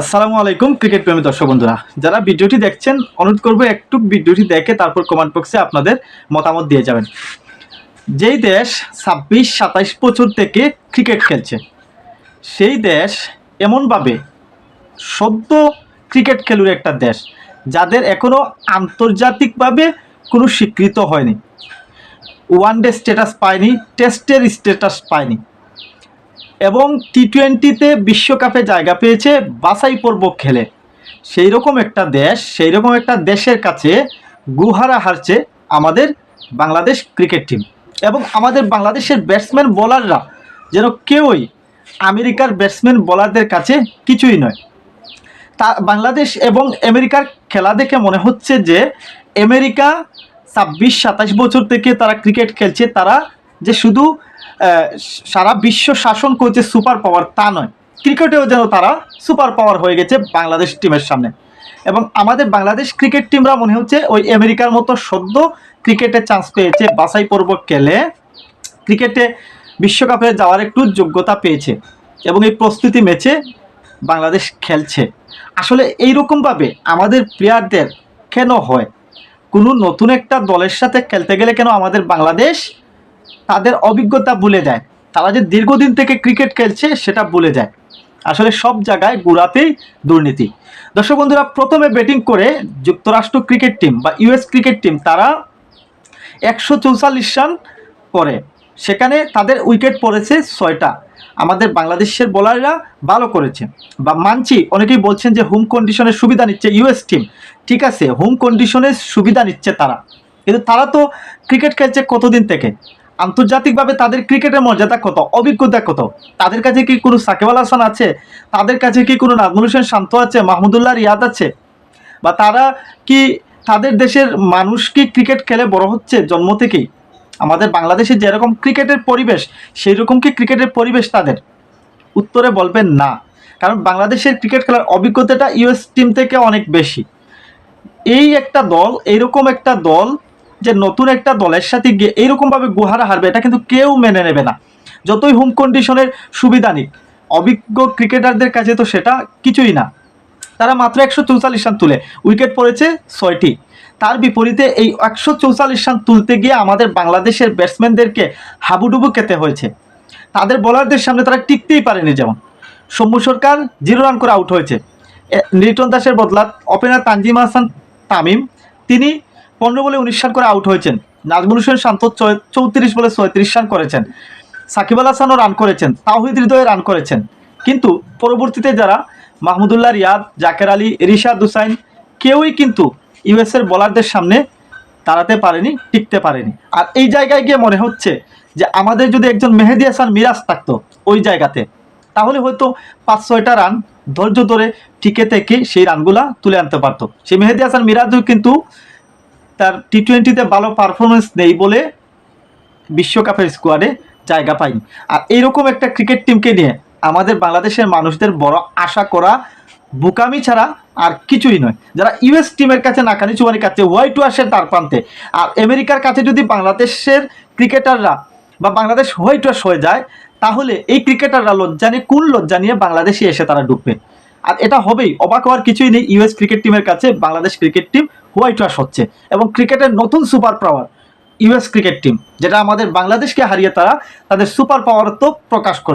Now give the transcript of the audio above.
আসসালামু আলাইকুম, ক্রিকেট প্রেমী দর্শক বন্ধুরা। যারা ভিডিওটি দেখছেন, অনুরোধ করব একটু ভিডিওটি দেখে তারপর কমেন্ট বক্সে আপনাদের মতামত দিয়ে যাবেন। যেই দেশ ছাব্বিশ, সাতাইশ বছর থেকে ক্রিকেট খেলছে, সেই দেশ এমনভাবে সদ্য ক্রিকেট খেলুর একটা দেশ, যাদের এখনও আন্তর্জাতিকভাবে কোনো স্বীকৃত হয়নি। ওয়ান ডে স্ট্যাটাস পায়নি, টেস্টের স্ট্যাটাস পায়নি। এবং টি টোয়েন্টিতে বিশ্বকাপে জায়গা পেয়েছে বাছাই পর্ব খেলে। সেই রকম একটা দেশ সেই রকম একটা দেশের কাছে গুহারা হারছে আমাদের বাংলাদেশ ক্রিকেট টিম এবং আমাদের বাংলাদেশের ব্যাটসম্যান বোলাররা যেন কেউই আমেরিকার ব্যাটসম্যান বোলারদের কাছে কিছুই নয়। তা বাংলাদেশ এবং আমেরিকার খেলা দেখে মনে হচ্ছে যে আমেরিকা ছাব্বিশ সাতাশ বছর থেকে তারা ক্রিকেট খেলছে, তারা যে শুধু সারা বিশ্ব শাসন করছে সুপার পাওয়ার তা নয়, ক্রিকেটেও যেন তারা সুপার পাওয়ার হয়ে গেছে বাংলাদেশ টিমের সামনে। এবং আমাদের বাংলাদেশ ক্রিকেট টিমরা মনে হচ্ছে ওই আমেরিকার মতো সদ্য ক্রিকেটে চান্স পেয়েছে, বাছাই পর্ব খেলে ক্রিকেটে বিশ্বকাপে যাওয়ার একটু যোগ্যতা পেয়েছে এবং এই প্রস্তুতি ম্যাচে বাংলাদেশ খেলছে। আসলে এইরকমভাবে আমাদের প্লেয়ারদের কেন হয়? কোনো নতুন একটা দলের সাথে খেলতে গেলে কেন আমাদের বাংলাদেশ তাদের অভিজ্ঞতা ভুলে যায়। তারা যে দীর্ঘদিন থেকে ক্রিকেট খেলছে, সেটা ভুলে যায়। আসলে সব জায়গায় গুড়াতেই দুর্নীতি। দর্শক বন্ধুরা, প্রথমে ব্যাটিং করে যুক্তরাষ্ট্র ক্রিকেট টিম বা ইউএস ক্রিকেট টিম তারা একশো চৌচল্লিশ রান করে। সেখানে তাদের উইকেট পড়েছে ছয়টা। আমাদের বাংলাদেশের বোলাররা ভালো করেছে। বা মানছি, অনেকেই বলছেন যে হোম কন্ডিশনের সুবিধা নিচ্ছে ইউএস টিম ঠিক আছে হোম কন্ডিশনের সুবিধা নিচ্ছে তারা। কিন্তু তারা তো ক্রিকেট খেলছে কতদিন থেকে? আন্তর্জাতিকভাবে তাদের ক্রিকেটের মর্যাদা কত? অভিজ্ঞতা কত? তাদের কাছে কি কোনো সাকিব হাসান আছে? তাদের কাছে কি কোনো নাজমুল হোসেন শান্ত আছে? মাহমুদুল্লাহ রিয়াদ আছে? বা তারা কি তাদের দেশের মানুষ কি ক্রিকেট খেলে বড় হচ্ছে জন্ম থেকেই? আমাদের বাংলাদেশে যেরকম ক্রিকেটের পরিবেশ সেই রকম কি ক্রিকেটের পরিবেশ তাদের? উত্তরে বলবেন না। কারণ বাংলাদেশের ক্রিকেট খেলার অভিজ্ঞতাটা ইউএস টিম থেকে অনেক বেশি। এই একটা দল এইরকম একটা দল যে নতুন একটা দলের সাথে গিয়ে এইরকমভাবে গুহারা হারবে, এটা কিন্তু কেউ মেনে নেবে না। যতই হোম কন্ডিশনের সুবিধা নিক, অভিজ্ঞ ক্রিকেটারদের কাছে তো সেটা কিছুই না। তারা মাত্র একশো চৌচল্লিশ রান তুলে উইকেট পড়েছে ছয়টি। তার বিপরীতে এই একশো চৌচল্লিশ রান তুলতে গিয়ে আমাদের বাংলাদেশের ব্যাটসম্যানদেরকে হাবুডুবু খেতে হয়েছে। তাদের বোলারদের সামনে তারা টিকতেই পারেনি যেমন। সৌম্য সরকার জিরো রান করে আউট হয়েছে। লিটন দাসের বদলা ওপেনার তানজিম হাসান তামিম, তিনি পনেরো বলে উনিশ রান করে আউট হয়েছেন। নাজমুল হোসেন শান্ত চৌত্রিশ বলে ছয়ত্রিশ রান করেছেন। সাকিব আল হাসানও রান করেছেন। তাহিদ হৃদয়ে রান করেছেন। কিন্তু পরবর্তীতে যারা মাহমুদুল্লাহ রিয়াদ, জাকের আলী, রিশাদ হুসাইন, কেউই কিন্তু ইউএসের বোলারদের সামনে দাঁড়াতে পারেনি, টিকতে পারেনি। আর এই জায়গায় গিয়ে মনে হচ্ছে যে আমাদের যদি একজন মেহেদি হাসান মিরাজ থাকতো ওই জায়গাতে, তাহলে হয়তো পাঁচ ছয়টা রান ধৈর্য ধরে টিকে থেকে সেই রানগুলা তুলে আনতে পারতো। সেই মেহেদি হাসান মিরাজও কিন্তু তার টি টোয়েন্টিতে ভালো পারফরমেন্স নেই বলে বিশ্বকাপের স্কোয়াডে জায়গা পায়নি আর এইরকম একটা ক্রিকেট টিমকে নিয়ে আমাদের বাংলাদেশের মানুষদের বড় আশা করা, বোকামি ছাড়া আর কিছুই নয়। যারা ইউএস টিমের কাছে নাকানি চুবানি কাছে হোয়াইট ওয়াশের তার প্রান্তে। আর আমেরিকার কাছে যদি বাংলাদেশের ক্রিকেটাররা বা বাংলাদেশ হোয়াইট ওয়াশ হয়ে যায়, তাহলে এই ক্রিকেটাররা লজ্জা নিয়ে, কোন লজ্জা নিয়ে বাংলাদেশে এসে তারা ঢুকবে? আর এটা হবেই, অবাক হওয়ার কিছুই নেই ইউএস ক্রিকেট টিমের কাছে Bangladesh cricket team whitewash হচ্ছে এবং ক্রিকেটের নতুন super power US cricket team, যেটা আমাদের বাংলাদেশকে হারিয়ে তারা তাদের সুপার পাওয়ার তো প্রকাশ করছে